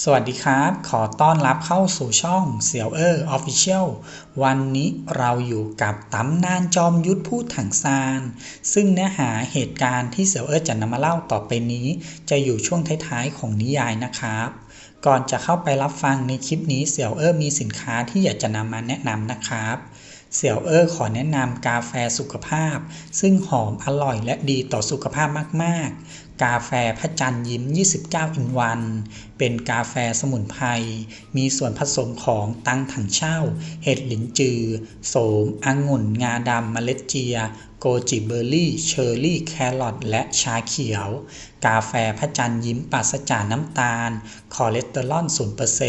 สวัสดีครับ ขอต้อนรับเข้าสู่ช่องเสี่ยวเออร์ออฟฟิเชียลวันนี้เราอยู่กับตำนานจอมยุทธพูดถังซาน ซึ่งเนื้อหาเหตุการณ์ที่เสี่ยวเออร์จะนำมาเล่าต่อไปนี้ จะอยู่ช่วงท้ายๆของนิยายนะครับ ก่อนจะเข้าไปรับฟังในคลิปนี้เสี่ยวเออร์มีสินค้าที่อยากจะนำมาแนะนำนะครับ เสี่ยวเออร์ขอแนะนำกาแฟสุขภาพ ซึ่งหอมอร่อยและดีต่อสุขภาพมาก ๆ กาแฟพระจันทร์ยิ้ม 29 อินวัน เป็นกาแฟสมุนไพร มีส่วนผสมของตังถังเช่า เห็ดหลินจือ โสมองุ่น งาดำเมล็ดเจีย โกจิเบอร์รี่ เชอร์รี่ แครอท และชาเขียว กาแฟพระจันทร์ยิ้มปราศจากน้ำตาล คอเลสเตอรอล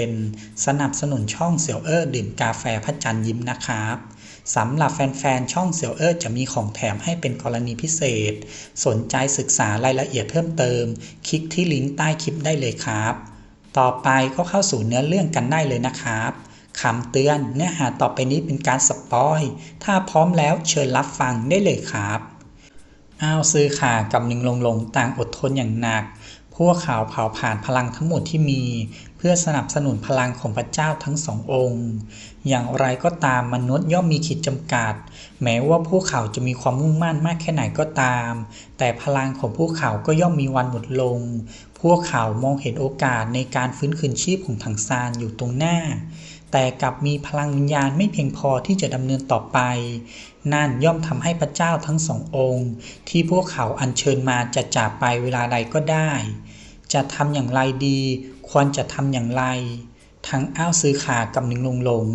0%สนับสนุนช่องเสี่ยวเออร์ดื่มกาแฟพระจันทร์ยิ้มนะครับ สำหรับแฟนๆ ช่องเสี่ยวเออร์จะมีของแถมให้เป็นกรณีพิเศษ สนใจศึกษารายละเอียดเพิ่มเติม คลิกที่ลิงก์ใต้คลิปได้เลยครับ ต่อไปก็เข้าสู่เนื้อเรื่องกันได้เลยนะครับคำเตือนเนื้อหาต่อไปนี้เป็นการสปอย ถ้าพร้อมแล้วเชิญรับฟังได้เลยครับอ้าวซื้อขากับหนึ่งลงลงต่างอดทนอย่างหนัก พวกข่าวเผาผ่านพลังทั้งหมดที่มี เพื่อสนับสนุนพลังของพระเจ้าทั้งสององค์ อย่างไรก็ตามมนุษย์ย่อมมีขีดจำกัด แม้ว่าพวกเขาจะมีความมุ่งมั่นมากแค่ไหนก็ตาม แต่พลังของพวกเขาก็ย่อมมีวันหมดลง พวกเขามองเห็นโอกาสในการฟื้นคืนชีพของถังซานอยู่ตรงหน้า แต่กลับมีพลังวิญญาณไม่เพียงพอที่จะดำเนินต่อไป นั่นย่อมทำให้พระเจ้าทั้งสององค์ ที่พวกเขาอัญเชิญมาจะจากไปเวลาใดก็ได้ จะทำอย่างไรดี ควรจะทำอย่างไร ทั้งอ้าวซื้อขากับหนึ่งลงหลง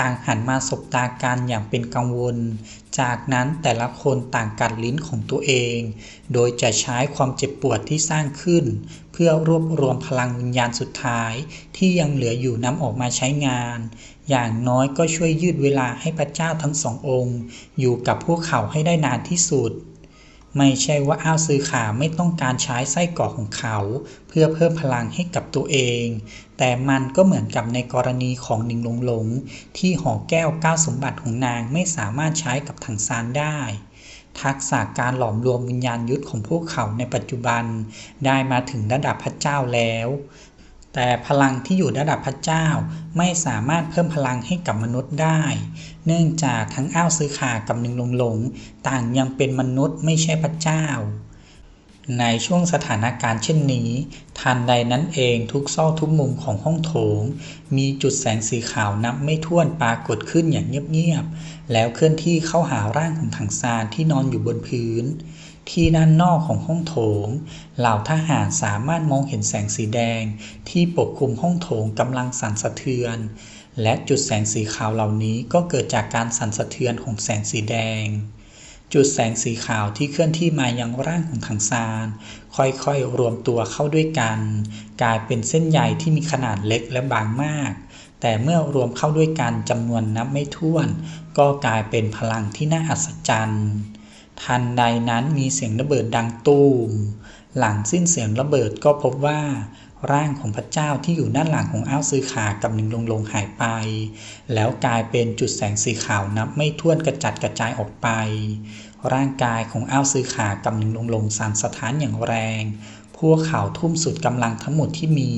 ต่างหันมาสบตากันอย่างเป็นกังวล จากนั้นแต่ละคนต่างกัดลิ้นของตัวเอง โดยจะใช้ความเจ็บปวดที่สร้างขึ้น เพื่อรวบรวมพลังวิญญาณสุดท้าย ที่ยังเหลืออยู่นำออกมาใช้งาน อย่างน้อยก็ช่วยยืดเวลาให้พระเจ้าทั้งสององค์ อยู่กับพวกเขาให้ได้นานที่สุด ไม่ใช่ว่าอ้าวซื้อขาไม่ต้องการใช้ไส้กรอกของเขา เพื่อเพิ่มพลังให้กับตัวเอง แต่มันก็เหมือนกับในกรณีของหนิงหลงหลง ที่หอแก้วก้าวสมบัติของนางไม่สามารถใช้กับถังซานได้ทักษะการหลอมรวมวิญญาณยุทธของพวกเขาในปัจจุบัน ได้มาถึงระดับพระเจ้าแล้ว แต่พลังที่อยู่ระดับพระเจ้าไม่สามารถเพิ่มพลังให้กับมนุษย์ได้ เนื่องจากทั้งอ้าวซื้อขากับหนึ่งหลงหลงต่างยังเป็นมนุษย์ไม่ใช่พระเจ้า ในช่วงสถานการณ์เช่นนี้ทันใดนั้นเองทุกซอกทุกมุมของห้องโถง มีจุดแสงสีขาวนับไม่ถ้วนปรากฏขึ้นอย่างเงียบๆแล้วเคลื่อนที่เข้าหาร่างของถังซานที่นอนอยู่บนพื้น ที่ด้านนอกของห้องโถง เหล่าทหารสามารถมองเห็นแสงสีแดง ที่ปกคลุมห้องโถงกำลังสั่นสะเทือน และจุดแสงสีขาวเหล่านี้ก็เกิดจากการสั่นสะเทือนของแสงสีแดง จุดแสงสีขาวที่เคลื่อนที่มายังร่างของถังซาน ค่อยๆรวมตัวเข้าด้วยกัน กลายเป็นเส้นใยที่มีขนาดเล็กและบางมาก แต่เมื่อรวมเข้าด้วยกันจำนวนนับไม่ถ้วน ก็กลายเป็นพลังที่น่าอัศจรรย์ ทันใดนั้นมีเสียงระเบิดดังตูม หลังสิ้นเสียงระเบิดก็พบว่า ร่างของพระเจ้าที่อยู่ด้านหลังของอ้าวซื้อขากับหนึ่งลงลงหายไป แล้วกลายเป็นจุดแสงสีขาวนับไม่ถ้วนกระจัดกระจายออกไป ร่างกายของอ้าวซื้อขากับหนึ่งลงลงสั่นสะท้านอย่างแรง พวกเขาทุ่มสุดกำลังทั้งหมดที่มี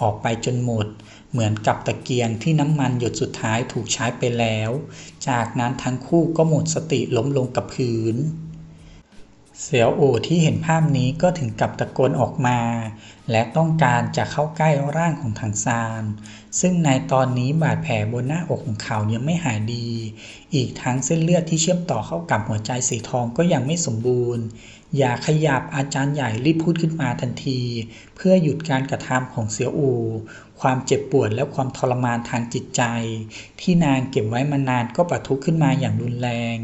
ออกไปจนหมดเหมือนกับตะเกียงที่น้ำมันหยดสุดท้ายถูกใช้ไปแล้ว จากนั้นทั้งคู่ก็หมดสติล้มลงกับพื้น เสี่ยวอู่ที่เห็นภาพนี้ก็ถึงกับตะโกนออกมา และต้องการจะเข้าใกล้ร่างของถังซาน ซึ่งในตอนนี้บาดแผลบนหน้าอกของเขายังไม่หายดี อีกทั้งเส้นเลือดที่เชื่อมต่อเข้ากับหัวใจสีทองก็ยังไม่สมบูรณ์ อย่าขยับอาจารย์ใหญ่รีบพูดขึ้นมาทันที เพื่อหยุดการกระทำของเสียวอู ความเจ็บปวดและความทรมานทางจิตใจ ที่นางเก็บไว้มานานก็ปะทุขึ้นมาอย่างรุนแรง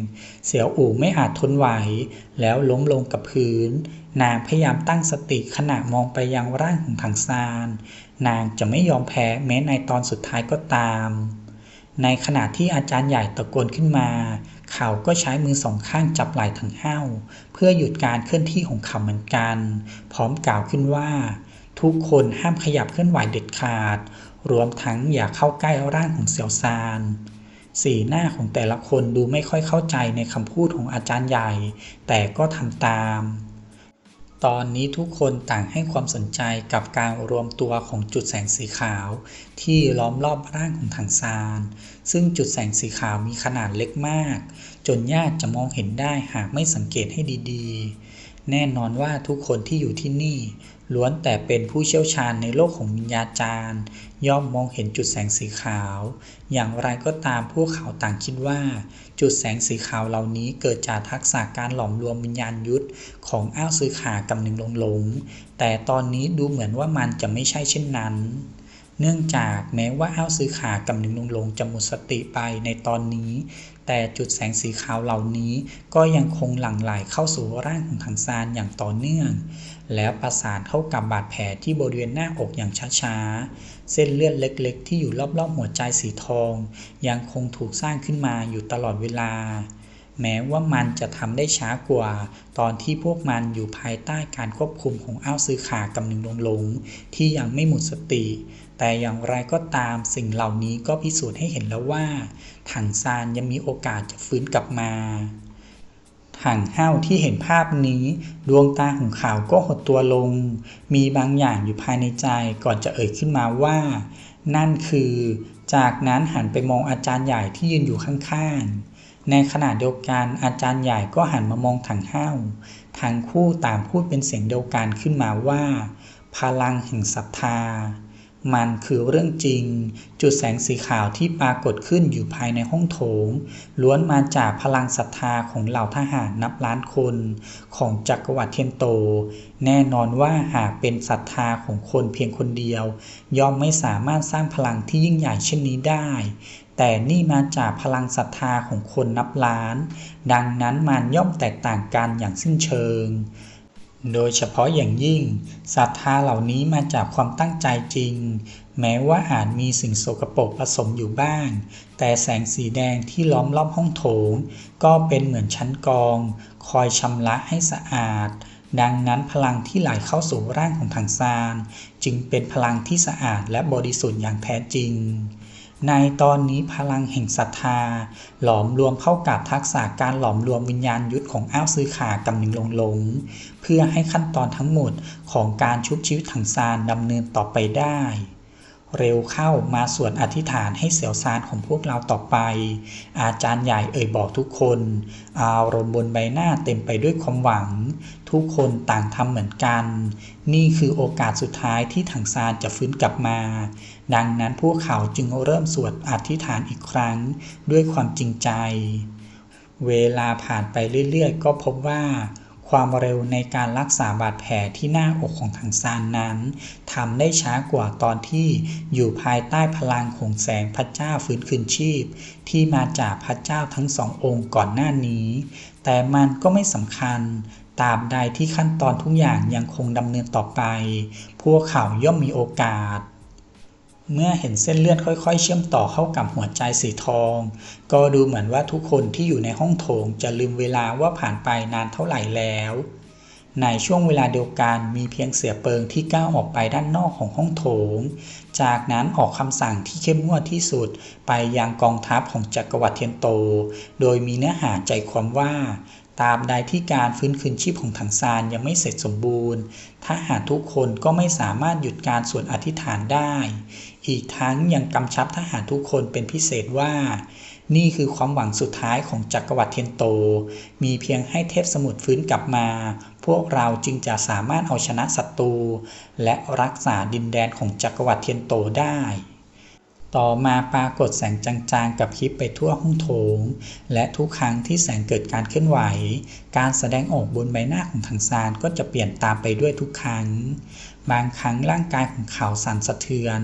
เสียวอูไม่อาจทนไหว แล้วล้มลงกับพื้น นางพยายามตั้งสติขณะมองไปยังร่างของถังซาน นางจะไม่ยอมแพ้แม้ในตอนสุดท้ายก็ตาม ในขณะที่อาจารย์ใหญ่ตะโกนขึ้นมาเขาก็ใช้มือสองข้างจับไหล่ถังห้าว พื่อหยุดการเคลื่อนที่ของเขาเหมือนกัน พร้อมกล่าวขึ้นว่า ทุกคนห้ามขยับเคลื่อนไหวเด็ดขาด รวมทั้งอย่าเข้าใกล้ร่างของเสี่ยวซานสีหน้าของแต่ละคนดูไม่ค่อยเข้าใจในคำพูดของอาจารย์ใหญ่ แต่ก็ทำตาม ตอนนี้ทุกคนต่างให้ความสนใจกับการรวมตัวของจุดแสงสีขาว ที่ล้อมรอบร่างของถังซาน ซึ่งจุดแสงสีขาวมีขนาดเล็กมาก จนยากจะมองเห็นได้หากไม่สังเกตให้ดีๆ แน่นอนว่าทุกคนที่อยู่ที่นี่ ล้วนแต่เป็นผู้เชี่ยวชาญในโลกของวิญญาจารย์ ย่อมมองเห็นจุดแสงสีขาว อย่างไรก็ตามพวกเขาต่างคิดว่า จุดแสงสีขาวเหล่านี้เกิดจากทักษะการหลอมรวมวิญญาณยุทธของอ้าวซื้อขากับหนึ่งลงหลง แต่ตอนนี้ดูเหมือนว่ามันจะไม่ใช่เช่นนั้น เนื่องจากแม้ว่าอ้าวซื้อขากับหนึ่งลงหลงจะหมดสติไปในตอนนี้ แต่จุดแสงสีขาวเหล่านี้ก็ยังคงหลั่งไหลเข้าสู่ร่างของถังซานอย่างต่อเนื่อง แล้วประสานเข้ากับบาดแผลที่บริเวณหน้าอกอย่างช้าๆ เส้นเลือดเล็กๆ ที่อยู่รอบๆหัวใจสีทอง ยังคงถูกสร้างขึ้นมาอยู่ตลอดเวลาแม้ว่ามันจะทำได้ช้ากว่า ตอนที่พวกมันอยู่ภายใต้การควบคุมของอ้าวซื้อขากับหนึ่งลงหลงที่ยังไม่หมดสติแต่อย่างไรก็ตามสิ่งเหล่านี้ก็พิสูจน์ให้เห็นแล้วว่าถังซานยังมีโอกาสจะฟื้นกลับมาถังเห้าที่เห็นภาพนี้ ดวงตาของเขาก็หดตัวลง มีบางอย่างอยู่ภายในใจก่อนจะเอ่ยขึ้นมาว่า นั่นคือ จากนั้นหันไปมองอาจารย์ใหญ่ที่ยืนอยู่ข้างๆ ในขณะเดียวกันอาจารย์ใหญ่ก็หันมามองถังเห้าทั้งคู่ต่างพูดเป็นเสียงเดียวกันขึ้นมาว่า พลังแห่งศรัทธา มันคือเรื่องจริง จุดแสงสีขาวที่ปรากฏขึ้นอยู่ภายในห้องโถง ล้วนมาจากพลังศรัทธาของเหล่าทหารนับล้านคน ของจักรวรรดิเทียนโต แน่นอนว่าหากเป็นศรัทธาของคนเพียงคนเดียว ย่อมไม่สามารถสร้างพลังที่ยิ่งใหญ่เช่นนี้ได้ แต่นี่มาจากพลังศรัทธาของคนนับล้าน ดังนั้นมันย่อมแตกต่างกันอย่างสิ้นเชิง โดยเฉพาะอย่างยิ่งศรัทธาเหล่านี้มาจากความตั้งใจจริง แม้ว่าอาจมีสิ่งโสกปรกผสมอยู่บ้าง แต่แสงสีแดงที่ล้อมรอบห้องโถง ก็เป็นเหมือนชั้นกอง คอยชำระให้สะอาด ดังนั้นพลังที่ไหลเข้าสู่ร่างของถังซาน จึงเป็นพลังที่สะอาดและบริสุทธิ์อย่างแท้จริง ในตอนนี้พลังแห่งศรัทธา หลอมรวมเข้ากับทักษะการหลอมรวมวิญญาณยุทธของอ้าวซื้อขากับหนึ่งลงหลง เพื่อให้ขั้นตอนทั้งหมดของการชุบชีวิตถังซานดำเนินต่อไปได้ เร็วเข้ามาสวดอธิษฐานให้เสียวซานของพวกเราต่อไป อาจารย์ใหญ่เอ่ยบอกทุกคน อารมณ์บนใบหน้าเต็มไปด้วยความหวัง ทุกคนต่างทำเหมือนกัน นี่คือโอกาสสุดท้ายที่ถังซานจะฟื้นกลับมา ดังนั้นพวกเขาจึงเริ่มสวดอธิษฐานอีกครั้งด้วยความจริงใจ เวลาผ่านไปเรื่อยๆ ก็พบว่าความเร็วในการรักษาบาดแผลที่หน้าอกของถังซานนั้นทำได้ช้ากว่าตอนที่อยู่ภายใต้พลังของแสงพระเจ้าฟื้นคืนชีพ ที่มาจากพระเจ้าทั้งสององค์ก่อนหน้านี้ แต่มันก็ไม่สำคัญตราบใดที่ขั้นตอนทุกอย่างยังคงดำเนินต่อไป พวกเขาย่อมมีโอกาส เมื่อเห็นเส้นเลือดค่อย ๆ เชื่อมต่อเข้ากับหัวใจสีทอง ก็ดูเหมือนว่าทุกคนที่อยู่ในห้องโถงจะลืมเวลาว่าผ่านไปนานเท่าไหร่แล้ว ในช่วงเวลาเดียวกันมีเพียงเสือเปิงที่ก้าวออกไปด้านนอกของห้องโถง จากนั้นออกคำสั่งที่เข้มงวดที่สุดไปยังกองทัพของจักรวรรดิเทียนโต โดยมีเนื้อหาใจความว่าตราบใดที่การฟื้นคืนชีพของถังซานยังไม่เสร็จสมบูรณ์ทหารทุกคนก็ไม่สามารถหยุดการสวดอธิษฐานได้ อีกทั้งยังกำชับทหารทุกคนเป็นพิเศษว่า นี่คือความหวังสุดท้ายของจักรวรรดิเทียนโต มีเพียงให้เทพสมุทรฟื้นกลับมา พวกเราจึงจะสามารถเอาชนะศัตรูและรักษาดินแดนของจักรวรรดิเทียนโตได้ ต่อมาปรากฏแสงจางๆ กับคลิปไปทั่วห้องโถง และทุกครั้งที่แสงเกิดการเคลื่อนไหว การแสดงออกบนใบหน้าของถังซานก็จะเปลี่ยนตามไปด้วยทุกครั้ง บางครั้งร่างกายของเขาสั่นสะเทือน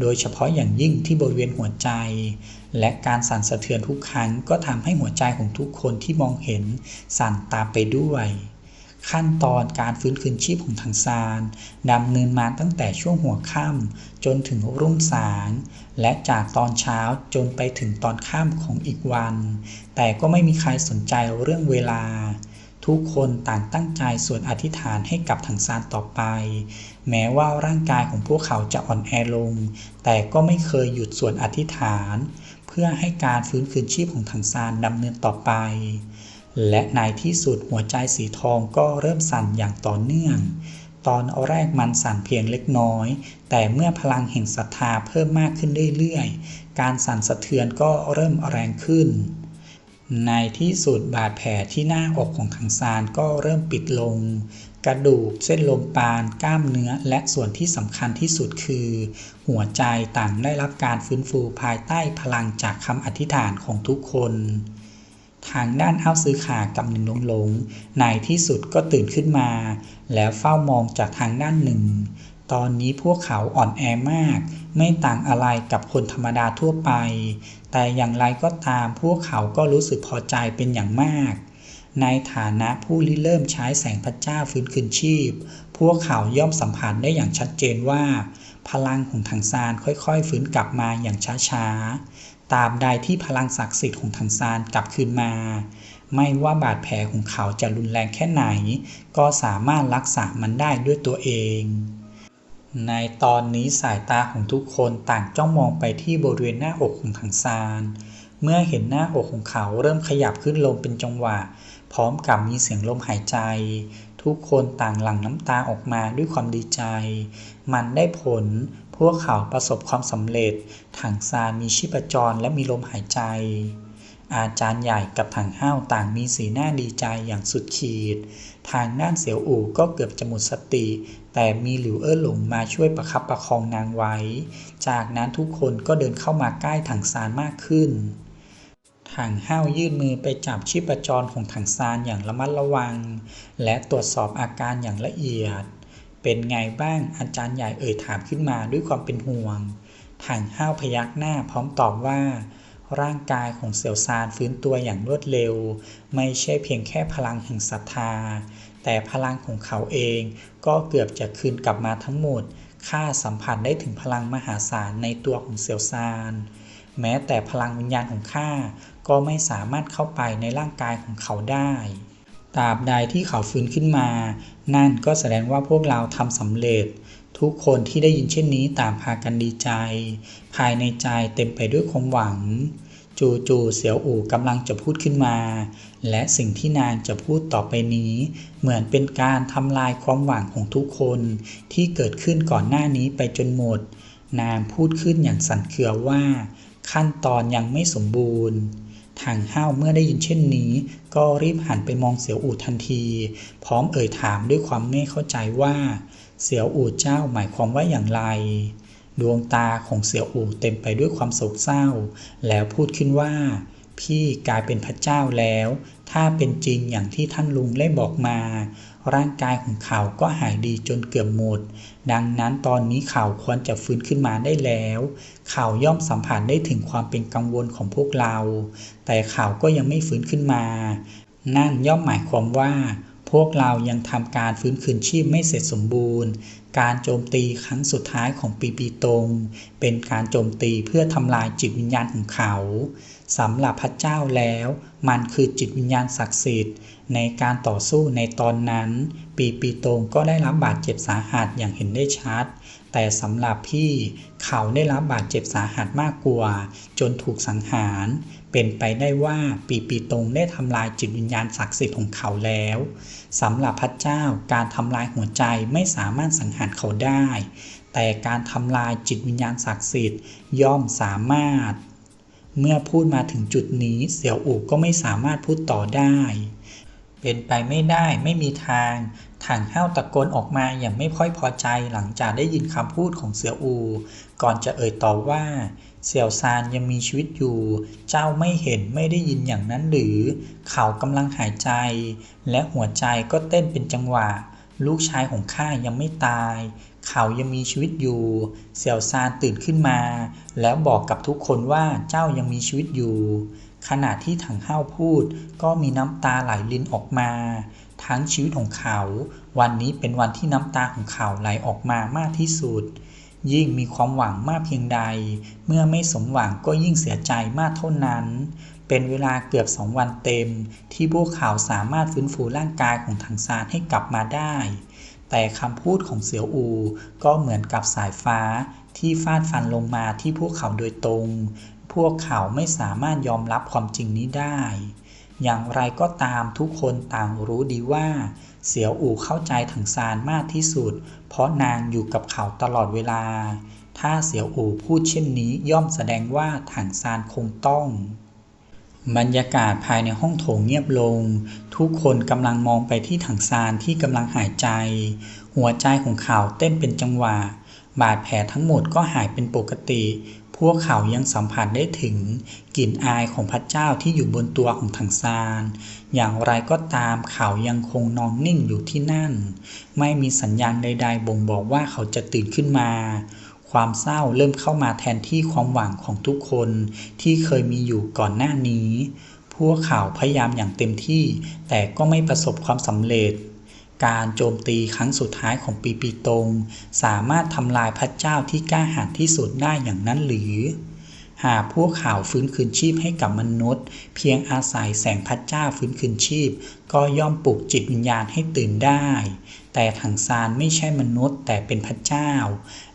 โดยเฉพาะอย่างยิ่งที่บริเวณหัวใจ และการสั่นสะเทือนทุกครั้งก็ทำให้หัวใจของทุกคนที่มองเห็นสั่นตามไปด้วย ขั้นตอนการฟื้นคืนชีพของถังซานดำเนินมาตั้งแต่ช่วงหัวค่ำจนถึงรุ่งสาง และจากตอนเช้าจนไปถึงตอนค่ำของอีกวัน แต่ก็ไม่มีใครสนใจเรื่องเวลา ทุกคนต่างตั้งใจสวดอธิษฐานให้กับถังซานต่อไป แม้ว่าร่างกายของพวกเขาจะอ่อนแอลง แต่ก็ไม่เคยหยุดสวดอธิษฐาน เพื่อให้การฟื้นคืนชีพของถังซานดำเนินต่อไป และในที่สุดหัวใจสีทองก็เริ่มสั่นอย่างต่อเนื่อง ตอนแรกมันสั่นเพียงเล็กน้อย แต่เมื่อพลังแห่งศรัทธาเพิ่มมากขึ้นเรื่อยๆ การสั่นสะเทือนก็เริ่มแรงขึ้น ในที่สุดบาดแผลที่หน้าอกของทังซานก็เริ่มปิดลง กระดูกเส้นลมปาน กล้ามเนื้อและส่วนที่สำคัญที่สุดคือ หัวใจต่างได้รับการฟื้นฟูภายใต้พลังจากคำอธิษฐานของทุกคน ทางด้านอ้าวซื้อขากำหนึ่งลงหลงในที่สุดก็ตื่นขึ้นมา แล้วเฝ้ามองจากทางด้านหนึ่ง ตอนนี้พวกเขาอ่อนแอมาก ไม่ต่างอะไรกับคนธรรมดาทั่วไป แต่อย่างไรก็ตามพวกเขาก็รู้สึกพอใจเป็นอย่างมาก ในฐานะผู้ริเริ่มใช้แสงพระเจ้าฟื้นคืนชีพ พวกเขาย่อมสัมผัสได้อย่างชัดเจนว่า พลังของถังซานค่อยๆ ฟื้นกลับมาอย่างช้าๆ ตราบใดที่พลังศักดิ์สิทธิ์ของถังซานกลับคืนมา ไม่ว่าบาดแผลของเขาจะรุนแรงแค่ไหน ก็สามารถรักษามันได้ด้วยตัวเอง ในตอนนี้สายตาของทุกคนต่างจ้องมองไปที่บริเวณหน้าอกของถังซานเมื่อเห็นหน้าอกของเขาเริ่มขยับขึ้นลงเป็นจังหวะ พร้อมกับมีเสียงลมหายใจ ทุกคนต่างหลั่งน้ำตาออกมาด้วยความดีใจ มันได้ผล วกเขาประสบความสำเร็จ ถังซานมีชีพจรและมีลมหายใจ อาจารย์ใหญ่กับถังห้าวต่างมีสีหน้าดีใจอย่างสุดขีด ทางด้านเสียวอู่ก็เกือบจะหมดสติ แต่มีหลิวเอ้อหลงมาช่วยประคับประคองนางไว้ จากนั้นทุกคนก็เดินเข้ามาใกล้ถังซานมากขึ้นถังห้าวยื่นมือไปจับชีพจรของถังซานอย่างระมัดระวัง และตรวจสอบอาการอย่างละเอียด เป็นไงบ้างอาจารย์ใหญ่เอ่ยถามขึ้นมาด้วยความเป็นห่วงถังห้าวพยักหน้าพร้อมตอบว่า ร่างกายของเสี่ยวซานฟื้นตัวอย่างรวดเร็ว ไม่ใช่เพียงแค่พลังแห่งศรัทธา แต่พลังของเขาเองก็เกือบจะคืนกลับมาทั้งหมดข้าสัมผัสได้ถึงพลังมหาศาลในตัวของเสี่ยวซาน แม้แต่พลังวิญญาณของข้าก็ไม่สามารถเข้าไปในร่างกายของเขาได้ ตราบใดที่เขาฟื้นขึ้นมา นั่นก็แสดงว่าพวกเราทำสำเร็จ ทุกคนที่ได้ยินเช่นนี้ต่างพากันดีใจ ภายในใจเต็มไปด้วยความหวัง จู่ๆเสียวอู่กำลังจะพูดขึ้นมา และสิ่งที่นางจะพูดต่อไปนี้ เหมือนเป็นการทำลายความหวังของทุกคนที่เกิดขึ้นก่อนหน้านี้ไปจนหมด นางพูดขึ้นอย่างสั่นเครือว่า ขั้นตอนยังไม่สมบูรณ์ ทางห้าวเมื่อได้ยินเช่นนี้ ก็รีบหันไปมองเสียวอู่ทันที พร้อมเอ่ยถามด้วยความไม่เข้าใจว่า เสียวอู่เจ้าหมายความว่าอย่างไร ดวงตาของเสี่ยวอู่เต็มไปด้วยความโศกเศร้า แล้วพูดขึ้นว่า พี่กลายเป็นพระเจ้าแล้ว ถ้าเป็นจริงอย่างที่ท่านลุงได้บอกมา ร่างกายของเขาก็หายดีจนเกือบหมด ดังนั้นตอนนี้เขาควรจะฟื้นขึ้นมาได้แล้ว เขาย่อมสัมผัสได้ถึงความเป็นกังวลของพวกเรา แต่เขาก็ยังไม่ฟื้นขึ้นมา นั่นย่อมหมายความว่า พวกเรายังทำการฟื้นคืนชีพไม่เสร็จสมบูรณ์ การโจมตีครั้งสุดท้ายของปีปีตง เป็นการโจมตีเพื่อทำลายจิตวิญญาณของเขาสำหรับพระเจ้าแล้ว มันคือจิตวิญญาณศักดิ์สิทธิ์ ในการต่อสู้ในตอนนั้น ปีปีตงก็ได้รับบาดเจ็บสาหัสอย่างเห็นได้ชัด แต่สำหรับพี่เขาได้รับบาดเจ็บสาหัสมากกว่า จนถูกสังหาร เป็นไปได้ว่าปีปีตรงได้ทำลายจิตวิญญาณศักดิ์สิทธิ์ของเขาแล้วสำหรับพระเจ้าการทำลายหัวใจไม่สามารถสังหารเขาได้ แต่การทำลายจิตวิญญาณศักดิ์สิทธิ์ย่อมสามารถ เมื่อพูดมาถึงจุดนี้เสี่ยวอู่ก็ไม่สามารถพูดต่อได้ เป็นไปไม่ได้ไม่มีทางถังห้าวตะโกนออกมาอย่างไม่ค่อยพอใจหลังจากได้ยินคำพูดของเสี่ยวอู ก่อนจะเอ่ยต่อว่า เสี่ยวซานยังมีชีวิตอยู่ เจ้าไม่เห็นไม่ได้ยินอย่างนั้นหรือ เขากำลังหายใจ และหัวใจก็เต้นเป็นจังหวะ ลูกชายของข้ายังไม่ตาย เขายังมีชีวิตอยู่ เสี่ยวซานตื่นขึ้นมา แล้วบอกกับทุกคนว่าเจ้ายังมีชีวิตอยู่ ขณะที่ถังห้าวพูดก็มีน้ำตาไหลลินออกมา ทั้งชีวิตของเขา วันนี้เป็นวันที่น้ำตาของเขาไหลออกมามากที่สุด ยิ่งมีความหวังมากเพียงใด เมื่อไม่สมหวังก็ยิ่งเสียใจมากเท่านั้น เป็นเวลาเกือบสองวันเต็ม ที่พวกเขาสามารถฟื้นฟูร่างกายของถังซานให้กลับมาได้ แต่คำพูดของเสี่ยวอูก็เหมือนกับสายฟ้าที่ฟาดฟันลงมาที่พวกเขาโดยตรง พวกเขาไม่สามารถยอมรับความจริงนี้ได้ อย่างไรก็ตามทุกคนต่างรู้ดีว่า เสียวอู่เข้าใจถังซานมากที่สุด เพราะนางอยู่กับเขาตลอดเวลา ถ้าเสียวอู่พูดเช่นนี้ย่อมแสดงว่าถังซานคงต้อง บรรยากาศภายในห้องโถงเงียบลง ทุกคนกำลังมองไปที่ถังซานที่กำลังหายใจ หัวใจของเขาเต้นเป็นจังหวะ บาดแผลทั้งหมดก็หายเป็นปกติ วกเขายังสัมผัสได้ถึงกลิ่นอายของพระเจ้าที่อยู่บนตัวของถังซาน อย่างไรก็ตามเขายังคงนอนนิ่งอยู่ที่นั่น ไม่มีสัญญาณใด ๆ บ่งบอกว่าเขาจะตื่นขึ้นมา ความเศร้าเริ่มเข้ามาแทนที่ความหวังของทุกคนที่เคยมีอยู่ก่อนหน้านี้ พวกเขาพยายามอย่างเต็มที่ แต่ก็ไม่ประสบความสำเร็จ การโจมตีครั้งสุดท้ายของปีปีตง สามารถทำลายพระเจ้าที่กล้าหาญที่สุดได้อย่างนั้นหรือ หากพวกเขาฟื้นคืนชีพให้กับมนุษย์ เพียงอาศัยแสงพระเจ้าฟื้นคืนชีพ ก็ย่อมปลุกจิตวิญญาณให้ตื่นได้ แต่ถังซานไม่ใช่มนุษย์แต่เป็นพระเจ้า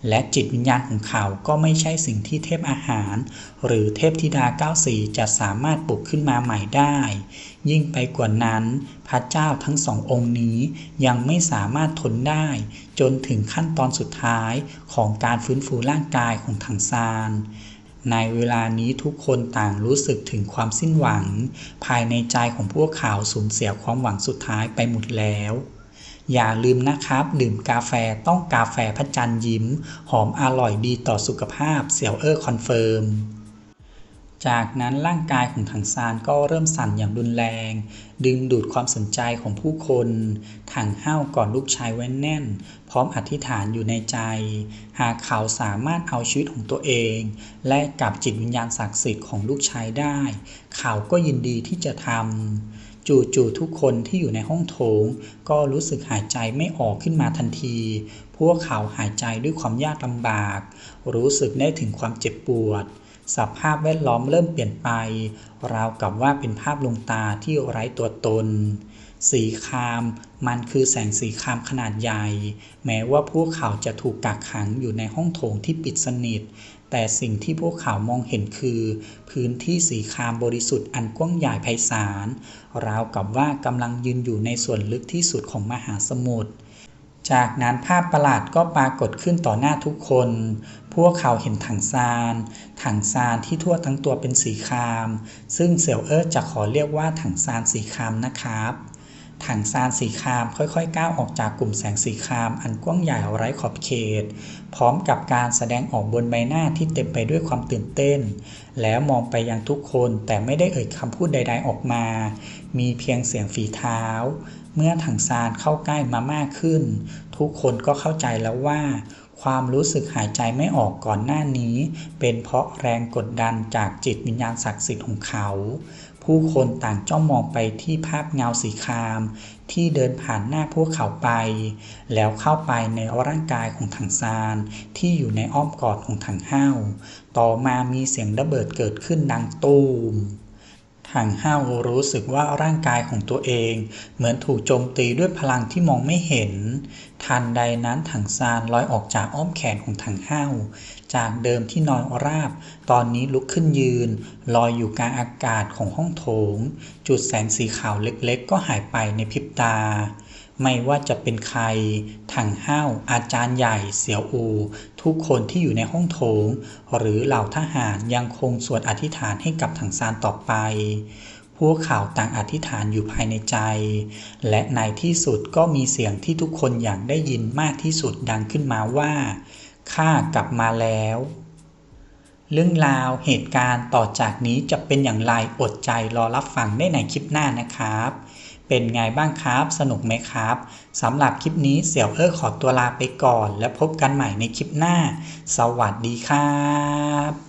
และจิตวิญญาณของเขาก็ไม่ใช่สิ่งที่เทพอาหาร หรือเทพธิดาเก้าสีจะสามารถปลุกขึ้นมาใหม่ได้ ยิ่งไปกว่านั้น พระเจ้าทั้งสององค์นี้ยังไม่สามารถทนได้ จนถึงขั้นตอนสุดท้ายของการฟื้นฟูร่างกายของถังซาน ในเวลานี้ทุกคนต่างรู้สึกถึงความสิ้นหวัง ภายในใจของพวกเขาสูญเสียความหวังสุดท้ายไปหมดแล้ว อย่าลืมนะครับ ดื่มกาแฟต้องกาแฟพระจันทร์ยิ้ม หอมอร่อยดีต่อสุขภาพเสี่ยวเออร์คอนเฟิร์ม จากนั้นร่างกายของถังซานก็เริ่มสั่นอย่างรุนแรง ดึงดูดความสนใจของผู้คนถังห้าวก่อนลูกชายไว้แน่น พร้อมอธิษฐานอยู่ในใจ หากเขาสามารถเอาชีวิตของตัวเอง และกับจิตวิญญาณศักดิ์สิทธิ์ของลูกชายได้ เขาก็ยินดีที่จะทำจู่ๆทุกคนที่อยู่ในห้องโถง ก็รู้สึกหายใจไม่ออกขึ้นมาทันที พวกเขาหายใจด้วยความยากลำบาก รู้สึกได้ถึงความเจ็บปวด สภาพแวดล้อมเริ่มเปลี่ยนไป ราวกับว่าเป็นภาพลวงตาที่ไร้ตัวตน สีคราม มันคือแสงสีครามขนาดใหญ่ แม้ว่าพวกเขาจะถูกกักขังอยู่ในห้องโถงที่ปิดสนิท แต่สิ่งที่พวกเขามองเห็นคือ พื้นที่สีครามบริสุทธิ์อันกว้างใหญ่ไพศาล ราวกับว่ากำลังยืนอยู่ในส่วนลึกที่สุดของมหาสมุทรจากนั้นภาพประหลาดก็ปรากฏขึ้นต่อหน้าทุกคน พวกเขาเห็นถังซาน ถังซานที่ทั่วทั้งตัวเป็นสีคราม ซึ่งเสี่ยวเอิร์จะขอเรียกว่าถังซานสีครามนะครับ ถังซานสีครามค่อยๆก้าวออกจากกลุ่มแสงสีครามอันกว้างใหญ่ไร้ขอบเขต พร้อมกับการแสดงออกบนใบหน้าที่เต็มไปด้วยความตื่นเต้น แล้วมองไปยังทุกคนแต่ไม่ได้เอ่ยคำพูดใด ๆออกมา มีเพียงเสียงฝีเท้าเมื่อถังซานเข้าใกล้มามากขึ้น ทุกคนก็เข้าใจแล้วว่า ความรู้สึกหายใจไม่ออกก่อนหน้านี้ เป็นเพราะแรงกดดันจากจิตวิญญาณศักดิ์สิทธิ์ของเขา ผู้คนต่างจ้องมองไปที่ภาพเงาสีคราม ที่เดินผ่านหน้าพวกเขาไป แล้วเข้าไปในร่างกายของถังซานที่อยู่ในอ้อมกอดของถังห้าว ต่อมามีเสียงระเบิดเกิดขึ้นดังตูม ถังห้าวรู้สึกว่าร่างกายของตัวเอง เหมือนถูกโจมตีด้วยพลังที่มองไม่เห็น ทันใดนั้นถังซานลอยออกจากอ้อมแขนของถังห้าว จากเดิมที่นอนราบ ตอนนี้ลุกขึ้นยืน ลอยอยู่กลางอากาศของห้องโถง จุดแสงสีขาวเล็กๆ ก็หายไปในพริบตา ไม่ว่าจะเป็นใครถังห้าวอาจารย์ใหญ่เสี่ยวอู ทุกคนที่อยู่ในห้องโถง หรือเหล่าทหารยังคงสวดอธิษฐานให้กับถังซานต่อไป พวกเขาต่างอธิษฐานอยู่ภายในใจ และในที่สุดก็มีเสียงที่ทุกคนอยากได้ยินมากที่สุดดังขึ้นมาว่าข้ากลับมาแล้ว เรื่องราวเหตุการณ์ต่อจากนี้จะเป็นอย่างไรอดใจรอรับฟังได้ในคลิปหน้านะครับ เป็นไงบ้างครับ สนุกไหมครับ สำหรับคลิปนี้เสี่ยวเอ้อขอตัวลาไปก่อน และพบกันใหม่ในคลิปหน้า สวัสดีครับ